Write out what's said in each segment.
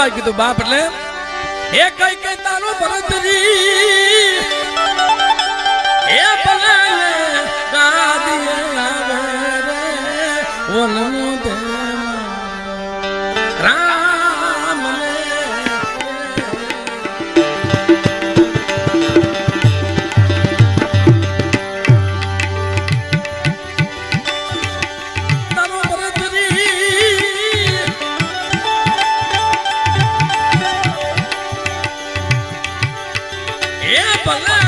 બાપા કીધું, બાપ એટલે એ કઈ કઈ તારો ભરતરી. એ ભલે ગાદીએ આવે રે ઓલનું દેવા એ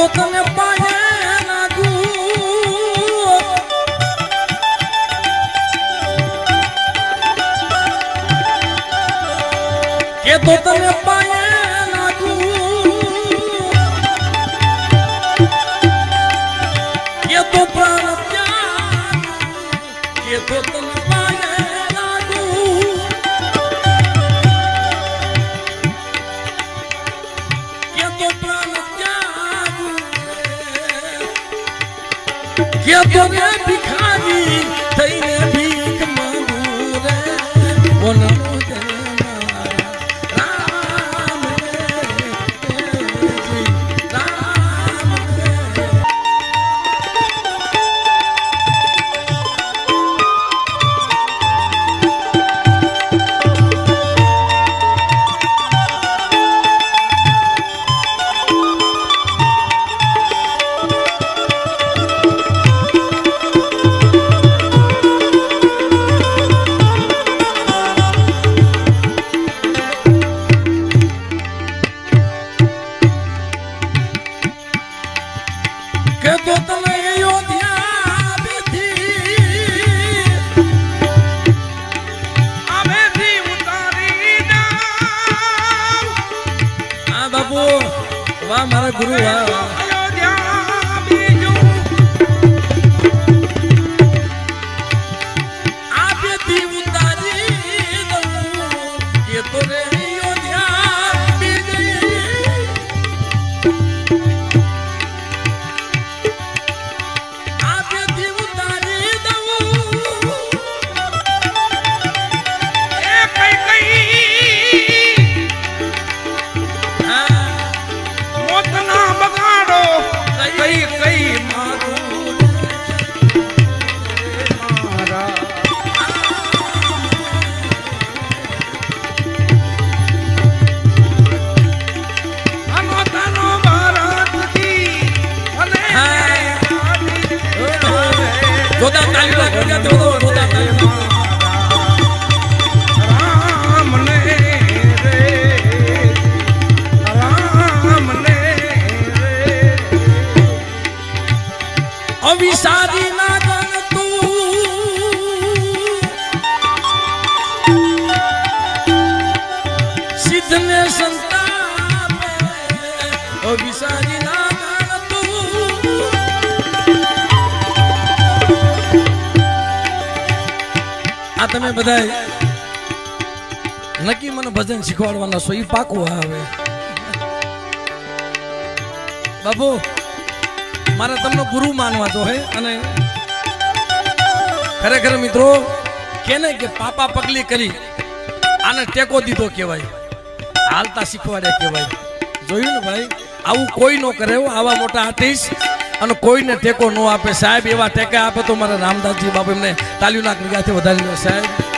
કે તો કે તો રે ભિખારી મારા ગુરુ વાહ તમે બધા નક્કી મને ભજન શીખવાડવાના છો એ પાકું આવે. બાબુ મારે તમને ગુરુ માનવા તો હે, અને ખરેખર મિત્રો, કેને કે પાપા પગલી કરી, આને ટેકો દીધો કહેવાય. હાલતા શીખવાડ્યા કહેવાય. જોયું ને ભાઈ, આવું કોઈ નો કરે આવા મોટા આર્ટિસ્ટ અને કોઈને ટેકો ન આપે. સાહેબ, એવા ટેકા આપે તો મારા રામદાસજી બાપુ એમને તાલીઓના ક્રિયાથી વધારી સાહેબ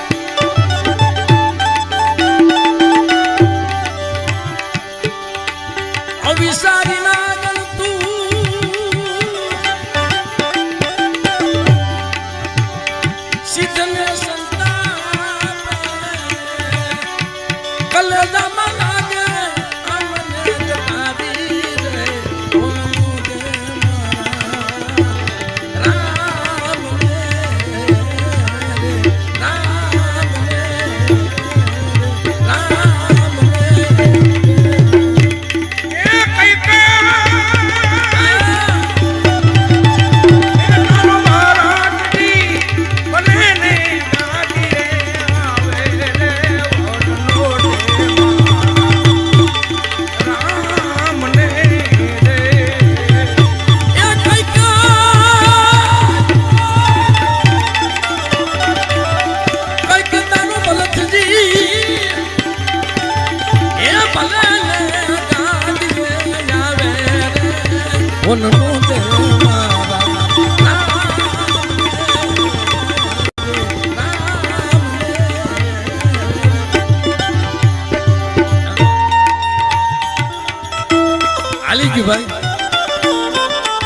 હાલી ગયું ભાઈ.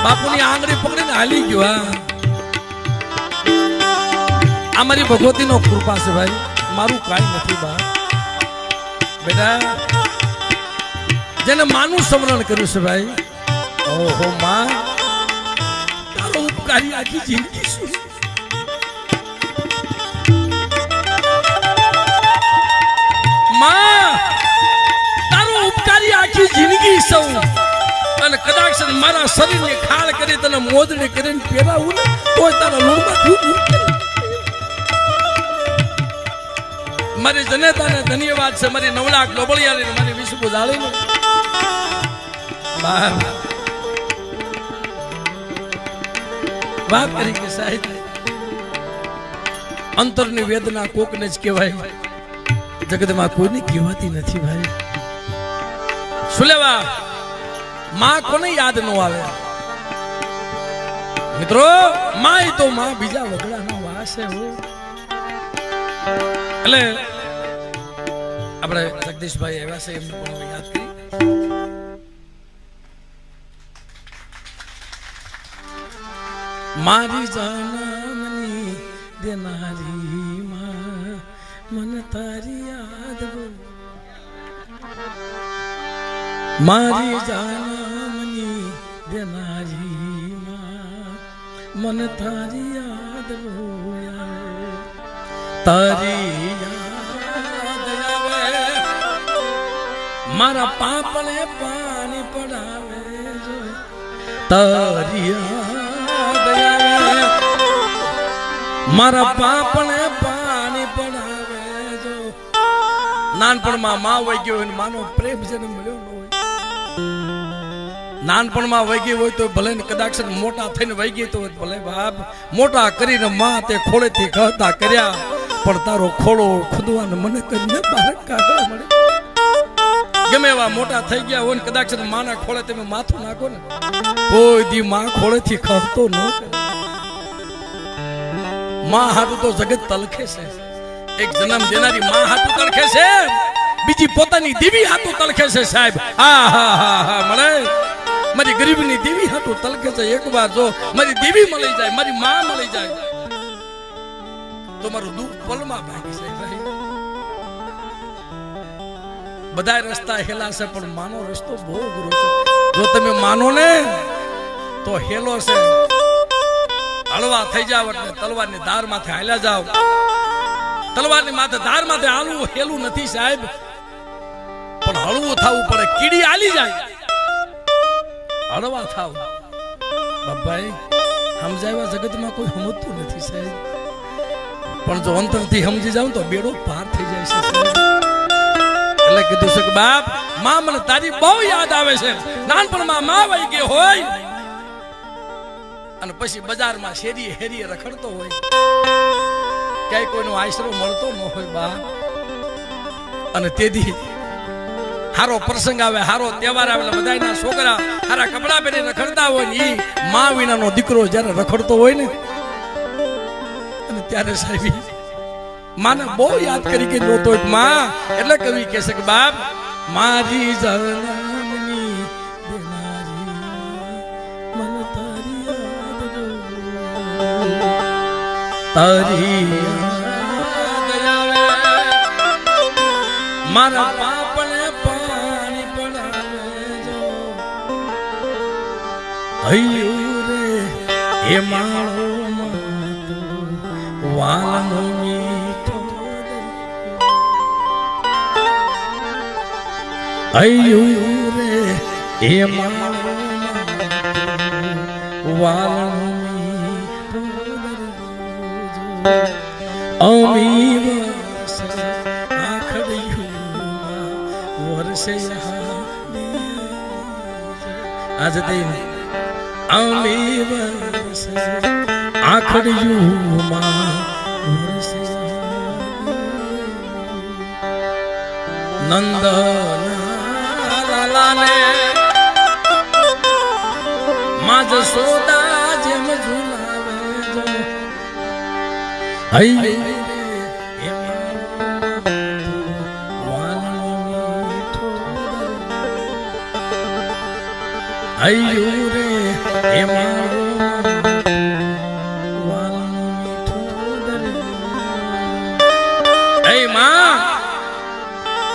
બાપુની આંગળી પકડીને હાલી ગયો, હા. આ મારી ભગવતીનો કૃપા છે ભાઈ. મારું કાંઈ નથી બા. બેટા જેને માનું સ્મરણ કર્યું છે ભાઈ. ઓહો માં. તારો ઉપકારી આખી જિંદગી શું? માં તારો ઉપકારી આખી જિંદગી સૌ અને કદાચ મારા શરીરને ખાળ કરી તને મોજડી કરીને પહેરાવું ને તોય તારા લોહીમાં ડૂબવું મારી જનેતાને ધન્યવાદ છે મારી નવલાખ ડોબળિયાની મારી વિશ્વ જાળીને અંતરની વેદના કોકને જ કહેવાય. જગતમાં કોઈને કહેવાતી નથી ભાઈ. સુલેવા માં કોને યાદ ન આવે? મિત્રો માં તો માં બીજા વગડાનો વાસ એટલે આપણે જગદીશભાઈ આવ્યા છે એમને પણ યાદ કરી. મારી જાનમની દેનારી માં, મન તારી યાદ મારી જાનમની દેનારી માં, મન તારી યાદ તારી યાદ મારા પાપને પાણી પડાવે જો તારી યાદ મારા પાપને પાણી પડાવે જો નાનપણમાં માં વહી ગયો હોય માનો પ્રેમ જેને મળ્યો હોય. નાનપણમાં વહી ગઈ હોય તો ભલે કદાચ મોટા થઈને વહી ગઈ તો ભલે બાપ. મોટા કરીને માં તે ખોળેથી કહતા કર્યા. પણ તારો ખોળો ખુદવાને મને કરીને બહાર કાઢવા મળે ગમે એવા મોટા થઈ ગયા હોય કદાચ માના ખોળે તમે માથું નાખો ને, કોઈ દી માં ખોળેથી ખતો ન માં હાટું તો જગત તલખે છે. એક જન્મ દેનારી માં હાટું તલખે છે. બીજી પોતાની દેવી હાટું તલખે છે સાહેબ. હા હા હા હા, મળે. મારી ગરીબની દેવી હાટું તલખે છે. એક વાર જો મારી દેવી મળી જાય, મારી માં મળી જાય. તો મારું દુઃખ પલમાં ભાગી જાય. બધા રસ્તા હેલા છે, પણ માનો રસ્તો બહુ ગુરુ છે. જો તમે માનો ને, તો હેલો છે. હળવા થઈ જાવ એટલે તલવારની ધાર માથે હાલ્યા જાવ તલવારની માથે ધાર માથે હાલવું હેલું નથી સાહેબ. પણ હળવું થવું પડે, કીડી હાલી જાય. હળવા થાવ. બાપાઈ સમજાવ્યા જગતમાં કોઈ સમજતું નથી સાહેબ. પણ જો અંતરથી સમજી જાવ તો બેડો પાર થઈ જાય છે એટલે કીધું છે કે બાપમાં મને તારી બહુ યાદ આવે છે. નાનપણમાં માં વહી ગઈ હોય અને પછી બજારમાં શેરી હેરીએ રખડતો હોય. ક્યાંય કોઈનો આશરો મળતો ન હોય બા અને તેથી હારો પ્રસંગ આવે, હારો તહેવાર આવે બધાના છોકરા હારા કપડા પહેરી રખડતા હોય ને એ મા વિનાનો દીકરો જ્યારે રખડતો હોય ને, અને ત્યારે સાહેબ માને બહુ યાદ કરી કે એક માં. એટલે કવિ કહેશે કે, બાપ, મારી જનમની તારી મારા પાપને પાણી પડાવે જો રે, એ માળો વાલનો હૈયું રે એ અમી વરસે આજે દિન અમી વરસે આખડિયું વરસે નંદ માજ સોદા જેમ ઝુલાવે હૈયું રે એ મારો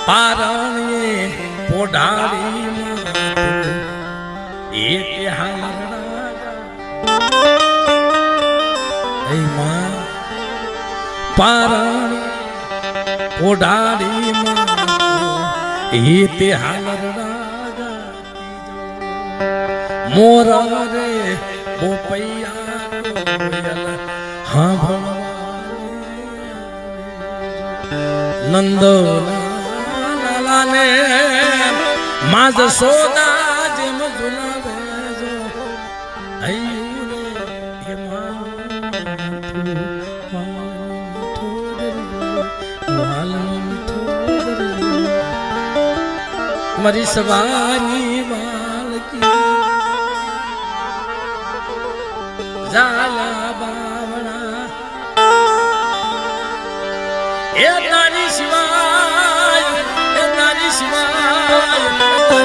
પારણીએ પોઢાડી એ તે પારણી પોઢાડી એ તે હાલરડા મોર રે પોપૈયા હા ભણવા નંદ લાલાને માજ સોદા જેમ ઝુલાવે જો મારી સવાની ઝાલા બાવણા એ તારી સિવાય એ તારી સિવાય એ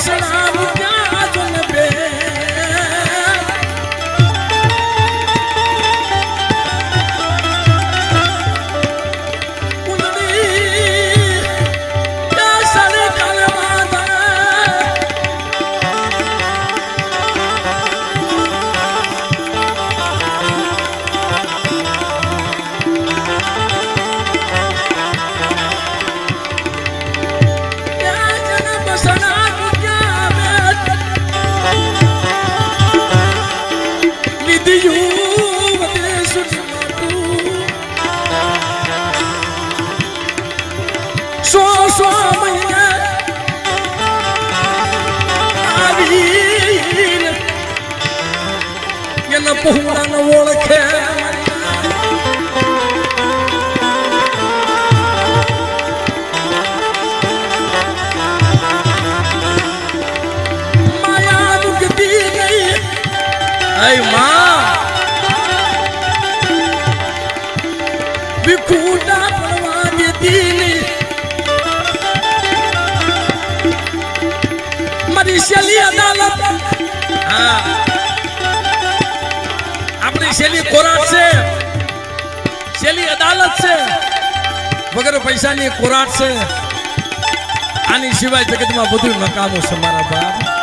જેને વિખૂટા પડવા મારી શેલી અદાલત. હા. આપણી શેલી ખોરાક છે. શેલી અદાલત છે. વગર પૈસાની કોરાટ છે. આની સિવાય જગતમાં બધું નકામું છે મારા બાપ.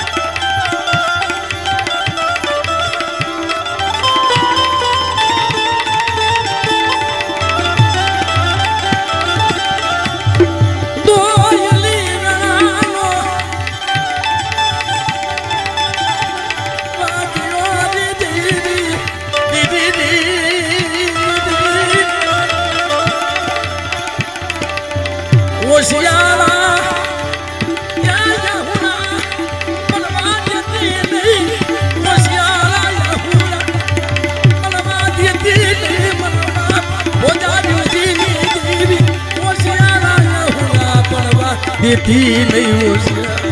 દેતી નહીં